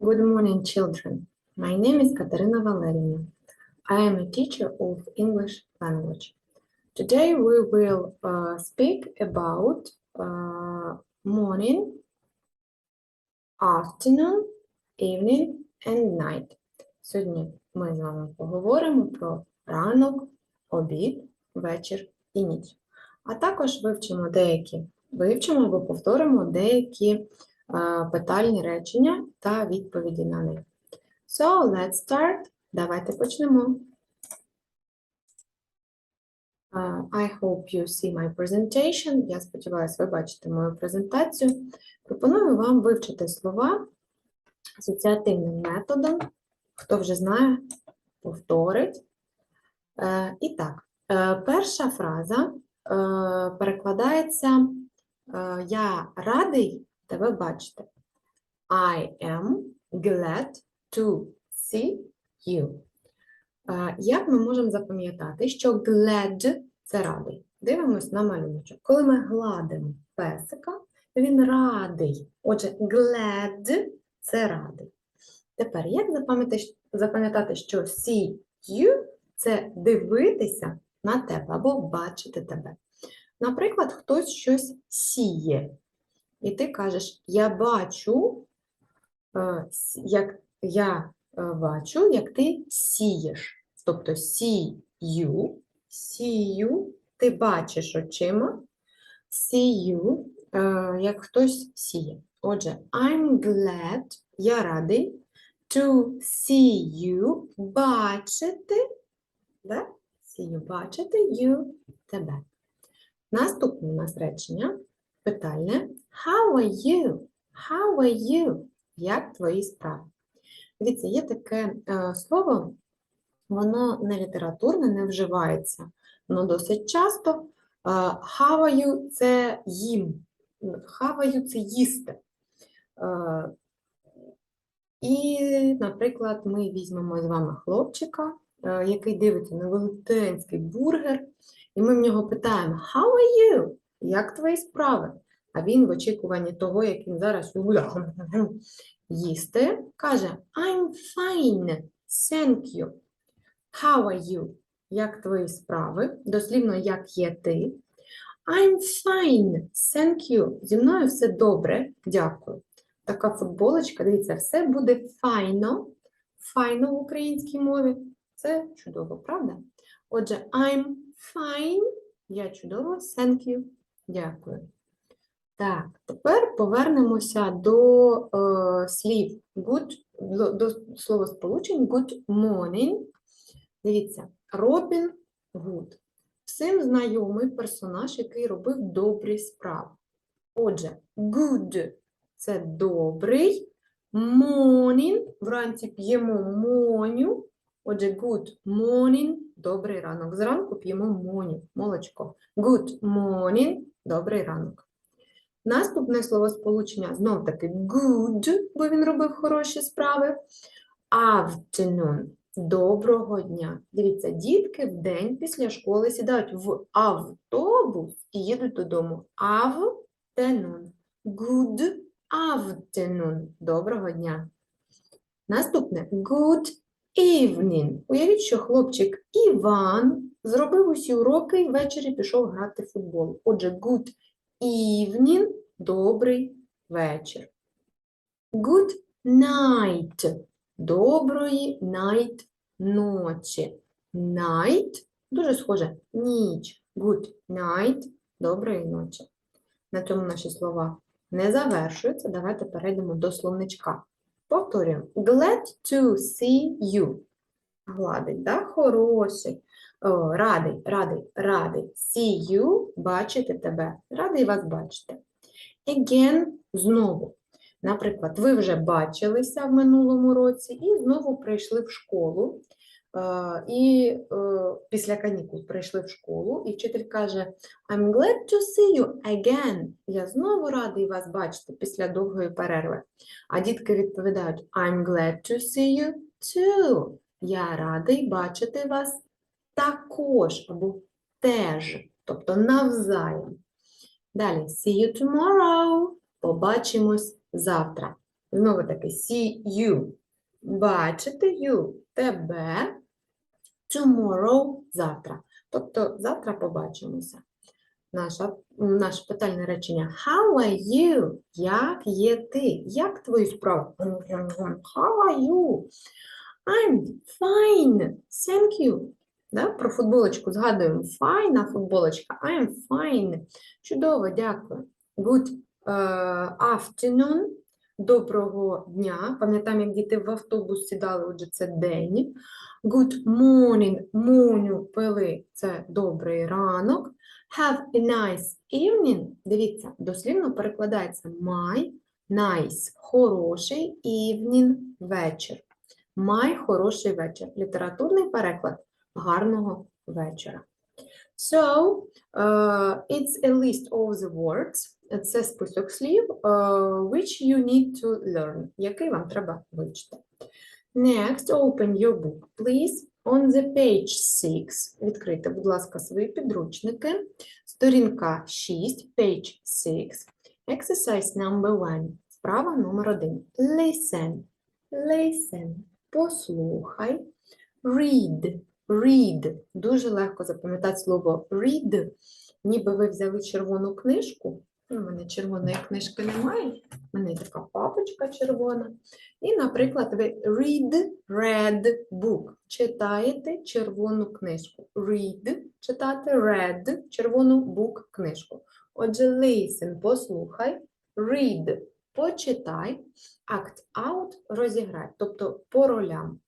Good morning, children. My name is Katerina Valerina. I am a teacher of English language. Today we will uh, speak about uh, morning, afternoon, evening and night. Сьогодні ми з вами поговоримо про ранок, обід, вечір і ніч. А також вивчимо деякі, вивчимо або повторимо деякі е, питальні речення та відповіді на них. So, let's start. Давайте почнемо. Uh, I hope you see my presentation. Я сподіваюся, ви бачите мою презентацію. Пропоную вам вивчити слова асоціативним методом. Хто вже знає, повторить. Е, І так, е, перша фраза е, перекладається е, Я радий тебе бачити. I am glad to see you. Як ми можемо запам'ятати, що glad – це радий? Дивимось на малюночок. Коли ми гладимо песика, він радий. Отже, glad – це радий. Тепер, як запам'ятати, що see you – це дивитися на тебе або бачити тебе? Наприклад, хтось щось сіє, і ти кажеш, я бачу, е, як я е, бачу, як ти сієш. Тобто see you, ти бачиш очима, you, е, як хтось сіє. Отже, I'm glad, я радий to see you, бачити, да? see you, бачити you, тебе. Наступне у нас речення, питальне. How are you? How are you? Як твої справи? Дивіться, є таке е, слово, воно не літературне, не вживається, воно досить часто. Е, how are you – це їм. How are you – це їсти. Е, і, наприклад, ми візьмемо з вами хлопчика, е, який дивиться на велетенський бургер, і ми в нього питаємо How are you? Як твої справи? А він в очікуванні того, як він зараз їсти, каже I'm fine, thank you. How are you? Як твої справи? Дослівно, як є ти? I'm fine, thank you. Зі мною все добре, дякую. Така футболочка, дивіться, все буде файно. Файно в українській мові. Це чудово, правда? Отже, I'm fine. Я чудово, thank you. Дякую. Так, тепер повернемося до е, слів good, до, до словосполучень good morning. Дивіться, Робін Гуд. Всім знайомий персонаж, який робив добрі справи. Отже, good – це добрий, morning – вранці п'ємо моню. Отже, good morning – добрий ранок. Зранку п'ємо моню, молочко. Good morning – добрий ранок. Наступне словосполучення знов таки good, бо він робив хороші справи. Afternoon – доброго дня. Дивіться, дітки в день після школи сідають в автобус і їдуть додому. Afternoon. Good afternoon. Доброго дня. Наступне good evening. Уявіть, що хлопчик Іван зробив усі уроки і ввечері пішов грати в футбол. Отже, good evening – добрий вечір. Good night – доброї night – ночі. Night – дуже схоже ніч. Good night – доброї ночі. На цьому наші слова не завершуються. Давайте перейдемо до словничка. Повторюємо. Glad to see you. Гладить, да? Хороший. Радий, радий, радий. See you, бачити тебе. Радий вас бачити. Again, знову. Наприклад, ви вже бачилися в минулому році і знову прийшли в школу. Е, І е, після канікул прийшли в школу, і вчитель каже: I'm glad to see you again. Я знову радий вас бачити після довгої перерви. А дітки відповідають: I'm glad to see you too. Я радий бачити вас також або теж, тобто навзаєм. Далі, see you tomorrow. Побачимось завтра. Знову таки, see you. Бачити you. Тебе. Tomorrow – завтра. Тобто завтра побачимося. Наша, наше питальне речення. How are you? Як є ти? Як твої справи? How are you? I'm fine. Thank you. Да? Про футболочку згадуємо. Файна футболочка. I'm fine. Чудово, дякую. Good е, afternoon. Доброго дня. Пам'ятаємо, як діти в автобус сідали, отже, це день. Good morning. Моню пили. Це добрий ранок. Have a nice evening. Дивіться, дослівно перекладається my, nice, хороший, evening, вечір. My, хороший вечір. Літературний переклад гарного вечора. So, uh, it's a list of the words. Це список слів, uh, which you need to learn, який вам треба вивчити. Next, open your book, please. On the page 6. Відкрийте, будь ласка, свої підручники. Сторінка 6, page 6. Exercise number 1. Справа номер 1. Listen. Listen. Послухай. Read. Read. Дуже легко запам'ятати слово read. Ніби ви взяли червону книжку. У мене червоної книжки немає. У мене така папочка червона. І, наприклад, ви read, read book. Читаєте червону книжку. Read – читати, read – червону book – книжку. Отже, listen – послухай, read – почитай, act out – розіграй, тобто по ролям.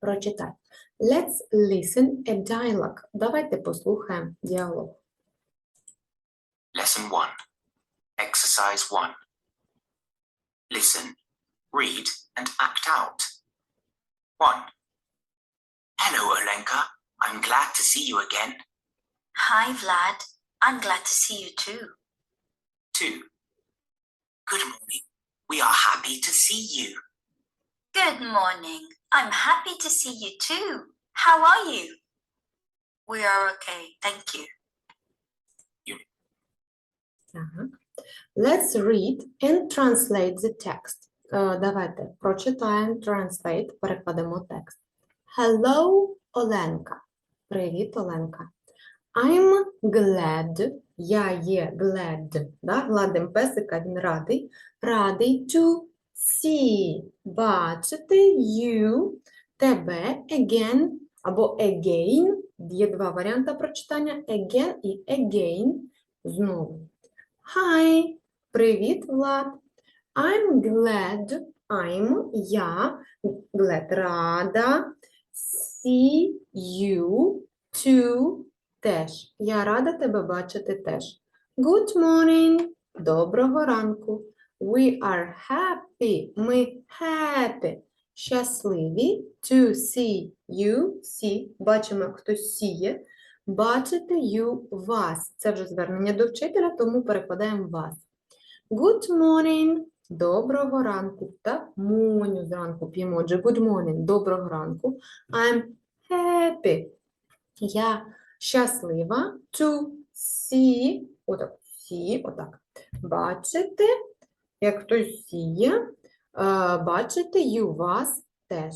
Прочитай. Let's listen a dialogue. Давайте послухаємо діалог. Lesson 1. Exercise 1. Listen, read, and act out. 1. Hello, Olenka. I'm glad to see you again. Hi, Vlad. I'm glad to see you too. 2. Good morning. We are happy to see you. Good morning. I'm happy to see you too. How are you? We are okay, thank you. Так. Let's read and translate the text. Е, Давайте прочитаємо, translate, перекладемо текст. Hello, Оленка. Привіт, Оленка. I'm glad, я є glad, да? гладим песика, він радий. Радий to see, бачити you, тебе, again, або again. Є два варіанти прочитання, again і again, знову. Hi, привіт, Влад. I'm glad, I'm, я, glad, рада, see you, to, теж. Я рада тебе бачити теж. Good morning, доброго ранку. We are happy, ми happy, щасливі to see you, see, бачимо, хтось сіє, бачити you, вас. Це вже звернення до вчителя, тому перекладаємо вас. Good morning, доброго ранку. Так, Моню зранку п'ємо. Отже, good morning, доброго ранку. I'm happy. Я щаслива to see, отак, see, отак. Бачити, як хтось сіє, е, бачити you, вас теж.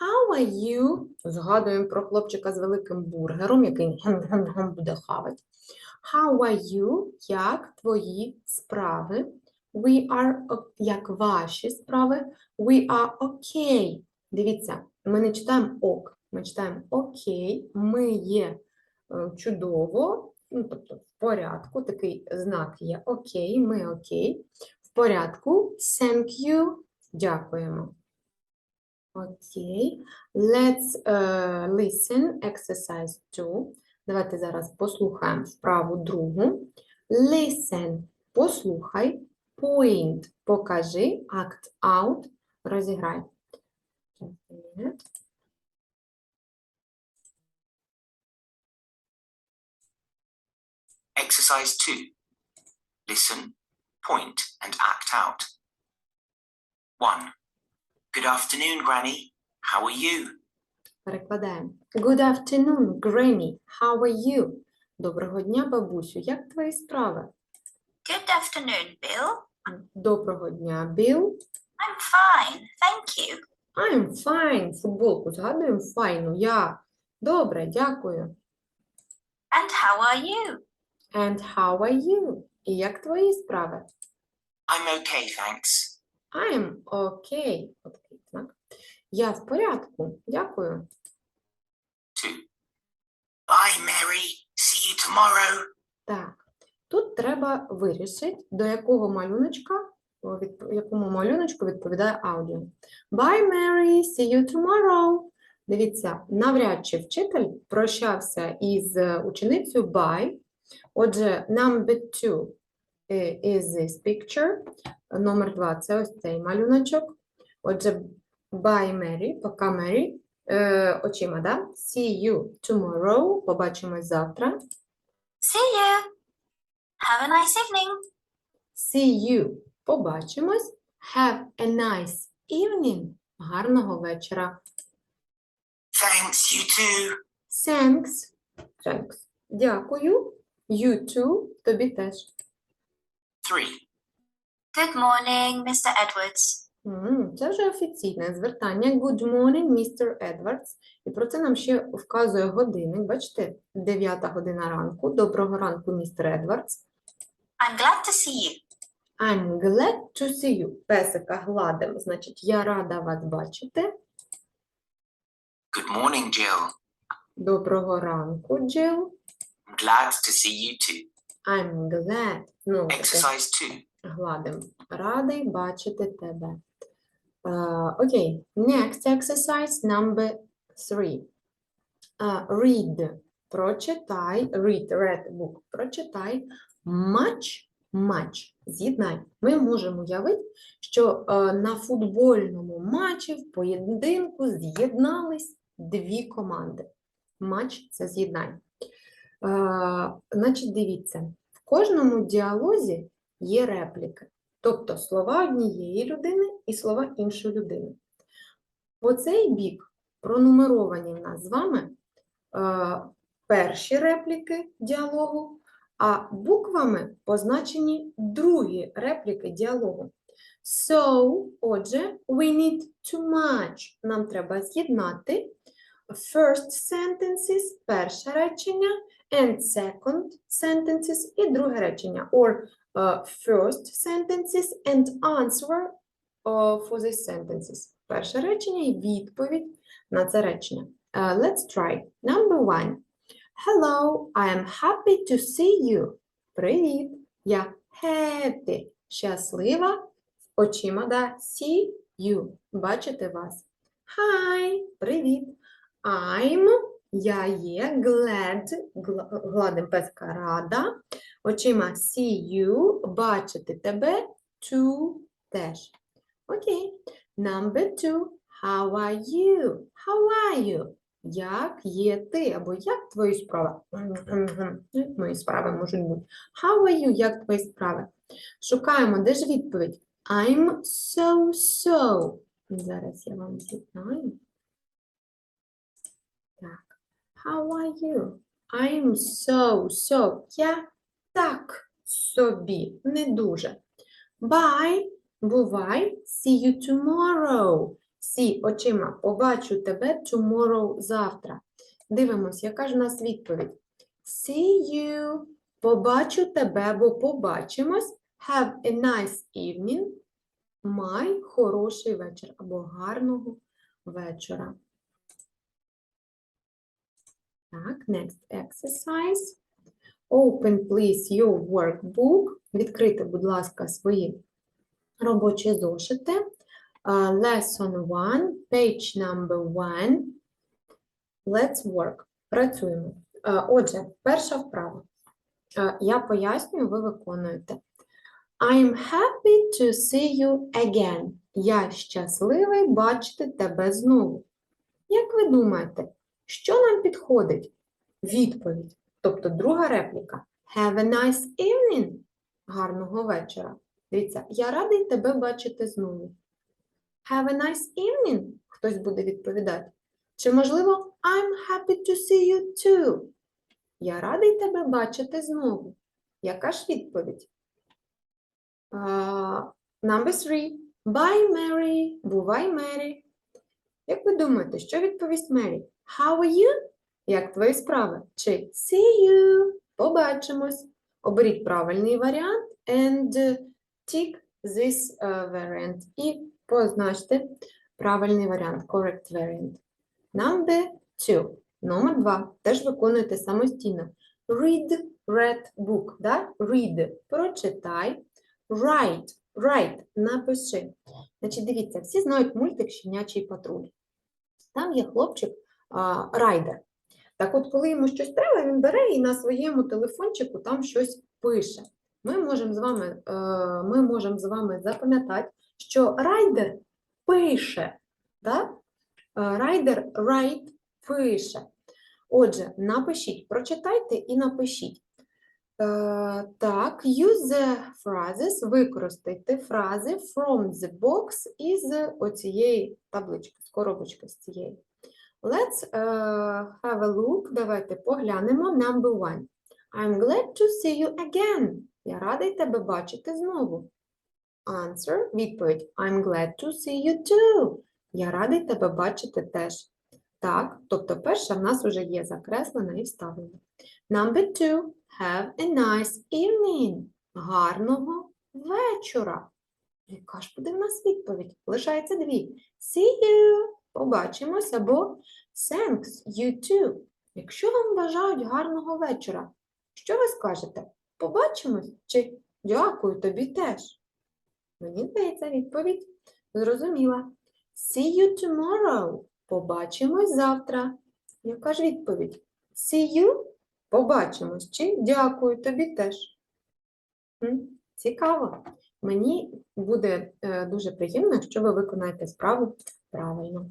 How are you? Згадуємо про хлопчика з великим бургером, який буде хавати. How are you? Як твої справи? We are, як ваші справи? We are okay. Дивіться, ми не читаємо ок, ми читаємо окей, ми є е, чудово, ну, тобто в порядку, такий знак є окей, ми окей. Порядку, thank you, дякуємо. Окей. Let's uh, listen, exercise 2. Давайте зараз послухаємо вправу другу. Listen, послухай. Point, покажи. Act out, розіграй. Exercise 2. Listen, point, and act out. 1. Good afternoon, Granny. How are you? Перекладаємо. Good afternoon, Granny. How are you? Доброго дня, бабусю. Як твої справи? Good afternoon, Bill. Доброго дня, Bill. I'm fine, thank you. I'm fine. Футболку згадуємо файну. Я. Добре, дякую. And how are you? And how are you? І як твої справи? I'm okay, thanks. I'm okay. Отакий знак. Я в порядку. Дякую. 2. Bye, Mary. See you tomorrow. Так. Тут треба вирішити, до якого малюночка, о, відп- якому малюночку відповідає аудіо. Bye, Mary. See you tomorrow. Дивіться, навряд чи вчитель прощався із е, ученицею bye. Отже, number two is this picture. Номер два це ось цей малюночок. Отже, bye, Mary, пока Mary. Е, очима, да? See you tomorrow. Побачимось завтра. See you. Have a nice evening. See you. Побачимось. Have a nice evening. Гарного вечора. Thanks, you too. Thanks. Thanks. Дякую. You too. Тобі теж. 3. Good morning, Mr. Edwards. М, Це вже офіційне звертання. Good morning, Mr. Edwards. І про це нам ще вказує годинник. Бачите, 9 година ранку. Доброго ранку, містер Едвардс. I'm glad to see you. I'm glad to see you. Песика гладимо. Значить, я рада вас бачити. Good morning, Jill. Доброго ранку, Джил. I'm glad to see you too. I'm glad. Ну, Exercise 2. гладим. Радий бачити тебе. Uh, Окей, next exercise number three. Uh, read. Прочитай. Read, read book. Прочитай. Much, much. З'єднай. Ми можемо уявити, що е, на футбольному матчі в поєдинку з'єднались дві команди. Матч це з'єднай. Е, значить, дивіться, кожному діалозі є репліки, тобто слова однієї людини і слова іншої людини. По цей бік пронумеровані в нас з вами е, перші репліки діалогу, а буквами позначені другі репліки діалогу. So, отже, we need to match. Нам треба з'єднати first sentences, перше речення, and second sentences і друге речення. Or uh, first sentences and answer uh, for these sentences. Перше речення і відповідь на це речення. Uh, let's try. Number one. Hello, I am happy to see you. Привіт. Я happy. Щаслива. Очима, да. See you. Бачити вас. Hi. Привіт. I'm. Я є glad. Гладим песка рада. Очима see you, бачити тебе, to теж. Окей. Number two. How are you? How are you? Як є ти? Або як твої справи? Мої справи можуть бути? How are you? Як твої справи? Шукаємо, де ж відповідь? I'm so so. Зараз я вам з'єднаю. Так. How are you? I'm so so. Я так собі, не дуже. Bye, бувай, see you tomorrow. See очима, побачу тебе tomorrow завтра. Дивимось, яка ж у нас відповідь? See you, побачу тебе або побачимось. Have a nice evening. Май хороший вечір або гарного вечора. Так, next exercise. Open, please, your workbook. Відкрити, будь ласка, свої робочі зошити. Uh, lesson 1, page number 1. Let's work. Працюємо. Uh, отже, перша вправа. Uh, я пояснюю, ви виконуєте. I'm happy to see you again. Я щасливий бачити тебе знову. Як ви думаєте, що нам підходить? Відповідь. Тобто друга репліка. Have a nice evening. Гарного вечора. Дивіться, я радий тебе бачити знову. Have a nice evening. Хтось буде відповідати. Чи можливо I'm happy to see you too. Я радий тебе бачити знову. Яка ж відповідь? Uh, number three. Bye, Mary. Бувай, Мері. Як ви думаєте, що відповість Мері? How are you? Як твої справи? Чи see you? Побачимось. Оберіть правильний варіант and uh, tick this uh, variant і позначте правильний варіант, correct variant. Number two. Номер два. Теж виконуєте самостійно. Read, read book. Да? Read. Прочитай. Write. Write. Напиши. Значить, дивіться, всі знають мультик Щенячий патруль. Там є хлопчик райдер. Так от, коли йому щось треба, він бере і на своєму телефончику там щось пише. Ми можемо з вами, е, ми можемо з вами запам'ятати, що райдер пише. Да? Е, Райдер write пише. Отже, напишіть, прочитайте і напишіть. Е, так, use the phrases, використайте фрази from the box із оцієї таблички, з коробочки з цієї. Let's uh, have a look. Давайте поглянемо. Number one. I'm glad to see you again. Я радий тебе бачити знову. Answer. Відповідь. I'm glad to see you too. Я радий тебе бачити теж. Так, тобто перша в нас вже є закреслена і вставлена. Number two. Have a nice evening. Гарного вечора. Яка ж буде в нас відповідь? Лишається дві. See you. Побачимось або Thanks, you too. Якщо вам бажають гарного вечора, що ви скажете? Побачимось чи дякую тобі теж? Мені здається, відповідь зрозуміла. See you tomorrow. Побачимось завтра. Яка ж відповідь? See you? Побачимось чи дякую тобі теж. Цікаво. Мені буде е, дуже приємно, якщо ви виконаєте справу правильно.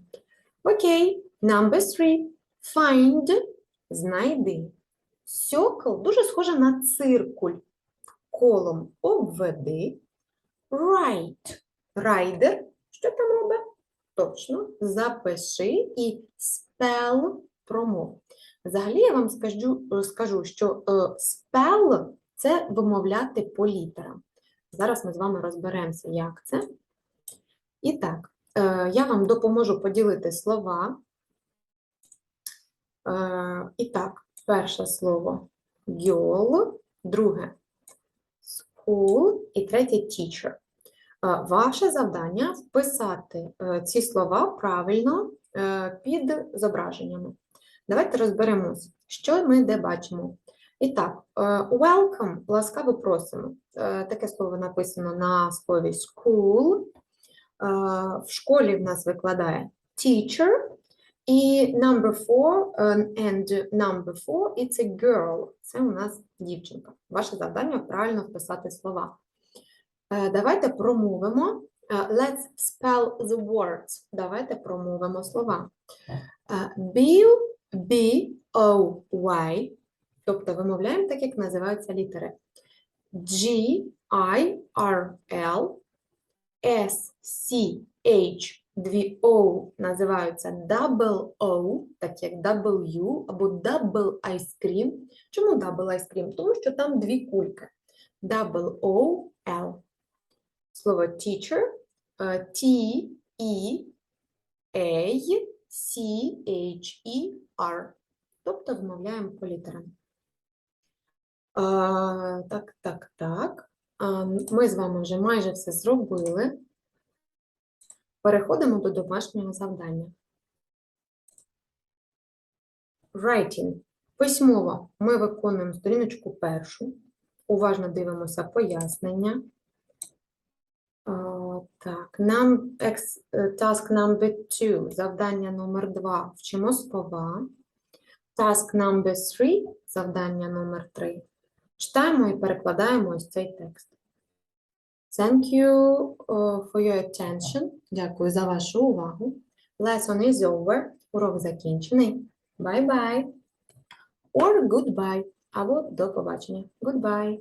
Окей, number three. Find – знайди. Circle дуже схоже на циркуль. Колом обведи. Write. Райдер. Що там робить? Точно. Запиши і spell промов. Взагалі я вам скажу, скажу що е, spell – це вимовляти по літерам. Зараз ми з вами розберемося, як це. І так, я вам допоможу поділити слова. Е, І так, перше слово girl, друге school і третє teacher. Е, Ваше завдання вписати е, ці слова правильно е, під зображеннями. Давайте розберемось, що ми де бачимо. І так, е, welcome, ласкаво просимо. Е, Таке слово написано на слові school. Е, В школі в нас викладає teacher. І number four е, and number four it's a girl. Це у нас дівчинка. Ваше завдання правильно вписати слова. Е, Давайте промовимо. Let's spell the words. Давайте промовимо слова. Е, B, O, Y. Тобто вимовляємо так, як називаються літери. G, I, R, L, S, C, H, дві O називаються double O, так як W або double ice cream. Чому double ice cream? Тому що там дві кульки. Double O, L. Слово teacher е, T, E, A, C, H, E, R. Тобто вимовляємо по літерам. А, так, так, так. А, Ми з вами вже майже все зробили. Переходимо до домашнього завдання. Writing. Письмово ми виконуємо сторіночку першу. Уважно дивимося пояснення. Так, нам е, task number two, завдання номер два. Вчимо слова. Task number three, завдання номер три. Читаємо і перекладаємо ось цей текст. Thank you uh, for your attention. Дякую за вашу увагу. Lesson is over. Урок закінчений. Bye-bye. Or goodbye. Або до побачення. Goodbye.